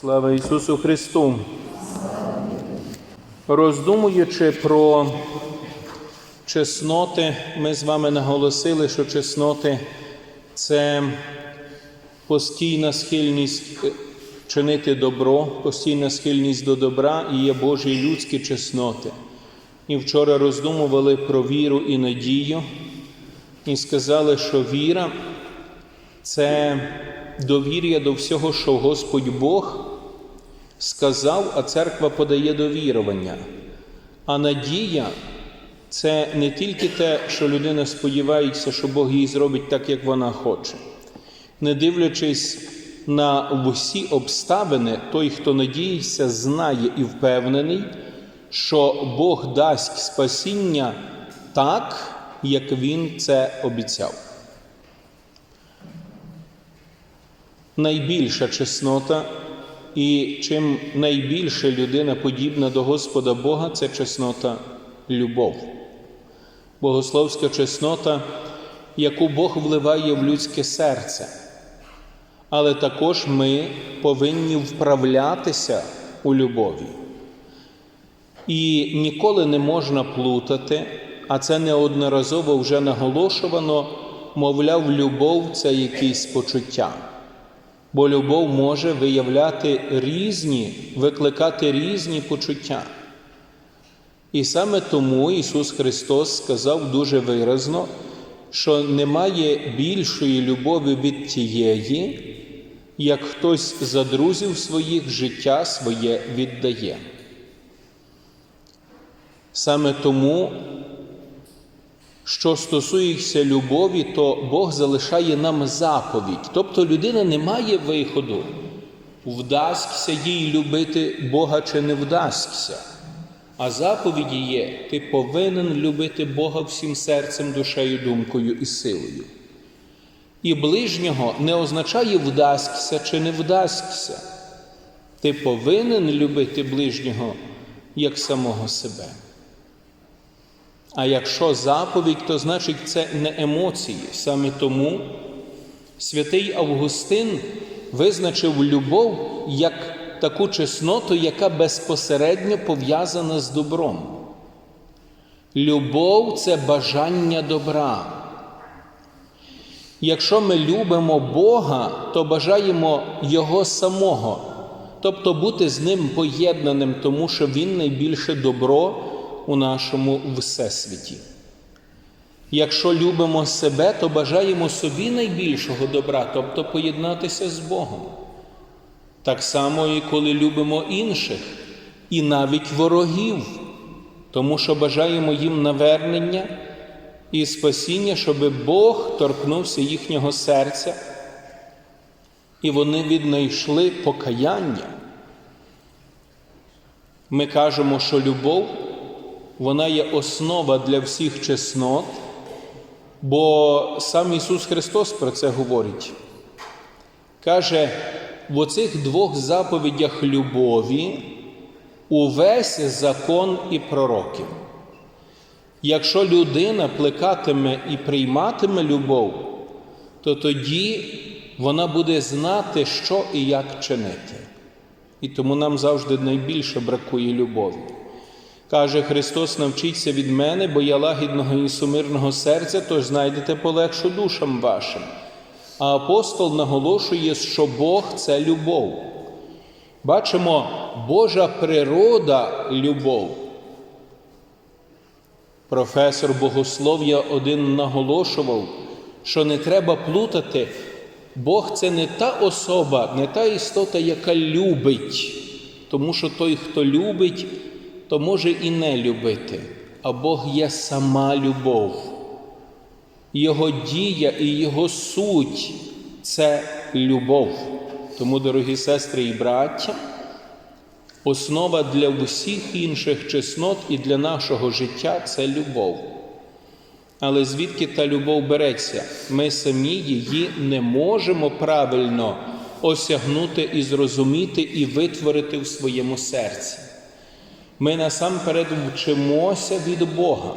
Слава Ісусу Христу! Роздумуючи про чесноти, ми з вами наголосили, що чесноти це постійна схильність е, чинити добро, постійна схильність до добра і є Божі людські чесноти. І вчора роздумували про віру і надію, і сказали, що віра це довір'я до всього, що Господь Бог сказав, а церква подає довірування. А надія це не тільки те, що людина сподівається, що Бог їй зробить так, як вона хоче. Не дивлячись на всі обставини, той, хто надіється, знає і впевнений, що Бог дасть спасіння так, як Він це обіцяв. Найбільша чеснота, і чим найбільше людина подібна до Господа Бога, це чеснота любов. Богословська чеснота, яку Бог вливає в людське серце. Але також ми повинні вправлятися у любові. І ніколи не можна плутати, а це неодноразово вже наголошувано, мовляв, любов це якісь почуття бо любов може виявляти різні, викликати різні почуття. І саме тому Ісус Христос сказав дуже виразно, що немає більшої любові від тієї, як хтось за друзів своїх життя своє віддає. Саме тому що стосується любові, то Бог залишає нам заповідь. Тобто людина не має виходу, вдасться їй любити Бога чи не вдасться. А заповіді є, ти повинен любити Бога всім серцем, душею, думкою і силою. І ближнього не означає вдасться чи не вдасться. Ти повинен любити ближнього як самого себе. А якщо заповідь, то значить це не емоції. Саме тому святий Августин визначив любов як таку чесноту, яка безпосередньо пов'язана з добром. Любов це бажання добра. Якщо ми любимо Бога, то бажаємо Його самого, тобто бути з Ним поєднаним, тому що Він найбільше добро у нашому всесвіті. Якщо любимо себе, то бажаємо собі найбільшого добра, тобто поєднатися з Богом. Так само, і коли любимо інших, і навіть ворогів, тому що бажаємо їм навернення і спасіння, щоб Бог торкнувся їхнього серця, і вони віднайшли покаяння. Ми кажемо, що любов вона є основа для всіх чеснот, бо сам Ісус Христос про це говорить. Каже, в оцих двох заповідях любові увесь закон і пророків. Якщо людина плекатиме і прийматиме любов, то тоді вона буде знати, що і як чинити. І тому нам завжди найбільше бракує любові. Каже Христос, навчіться від мене, бо я лагідного і сумирного серця, тож знайдете полегшу душам вашим. А апостол наголошує, що Бог це любов. Бачимо, Божа природа любов. Професор богослов'я один наголошував, що не треба плутати, Бог це не та особа, не та істота, яка любить, тому що той, хто любить, то може і не любити, а Бог є сама любов. Його дія і Його суть це любов. Тому, дорогі сестри і браття, основа для всіх інших чеснот і для нашого життя це любов. Але звідки та любов береться? Ми самі її не можемо правильно осягнути і зрозуміти і витворити в своєму серці. Ми насамперед вчимося від Бога.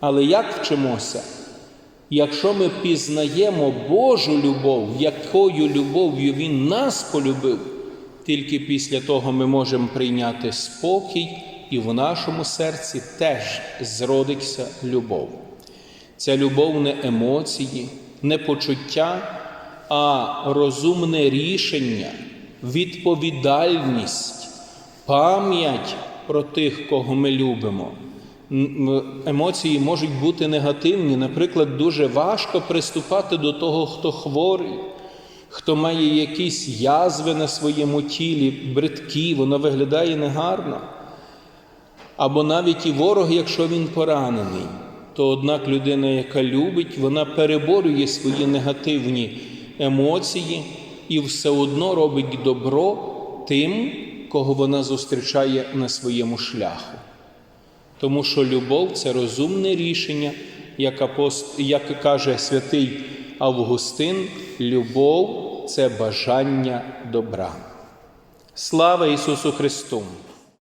Але як вчимося? Якщо ми пізнаємо Божу любов, якою любов'ю Він нас полюбив, Тільки після того ми можемо прийняти спокій, і в нашому серці теж зродиться любов. Ця любов не емоції, не почуття, а розумне рішення, відповідальність, пам'ять про тих, кого ми любимо. Емоції можуть бути негативні. Наприклад, дуже важко приступати до того, хто хворий, хто має якісь язви на своєму тілі, бридкі, воно виглядає негарно. Або навіть і ворог, якщо він поранений, то однак людина, яка любить, вона переборює свої негативні емоції і все одно робить добро тим, кого вона зустрічає на своєму шляху. Тому що любов це розумне рішення, як, апост... як каже святий Августин, любов це бажання добра. Слава Ісусу Христу!